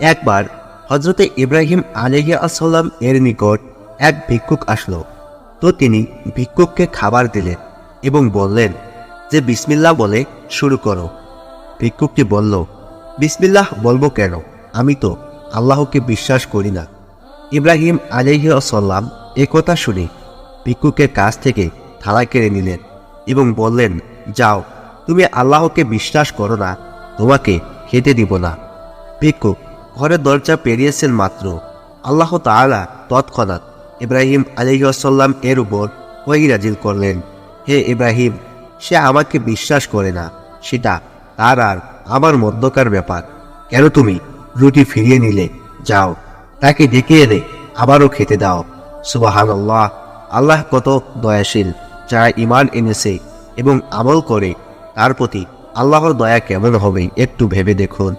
একবার হজরতে ইব্রাহিম আলহি আসাল্লাম এর নিকট এক ভিক্ষুক আসলো। তো তিনি ভিক্ষুককে খাবার দিলেন এবং বললেন যে, বিসমিল্লাহ বলে শুরু করো। ভিক্ষুকটি বলল, বিসমিল্লাহ বলব কেন? আমি তো আল্লাহকে বিশ্বাস করি না। ইব্রাহিম আলহি আসাল্লাম একথা শুনে ভিক্ষুকের কাছ থেকে থালা কেড়ে নিলেন এবং বললেন, যাও, তুমি আল্লাহকে বিশ্বাস করো না, তোমাকে খেতে দিব না। ভিক্ষুক ঘরের দরজা পেরিয়েছেন মাত্র। আল্লাহ তাআলা তৎক্ষণাৎ ইব্রাহিম আলহিহাসাল্লাম এর উপর ওহিরাজিল করলেন। হে ইব্রাহিম, সে আমাকে বিশ্বাস করে না, সেটা তার আর আমার মধ্যকার ব্যাপার। কেন তুমি রুটি ফিরিয়ে নিলে? যাও, তাকে ডেকে এনে আবারও খেতে দাও। সুবাহান আল্লাহ আল্লাহ কত দয়াশীল, যারা ইমান এনেছে এবং আমল করে, তার প্রতি আল্লাহর দয়া কেমন হবে একটু ভেবে দেখুন।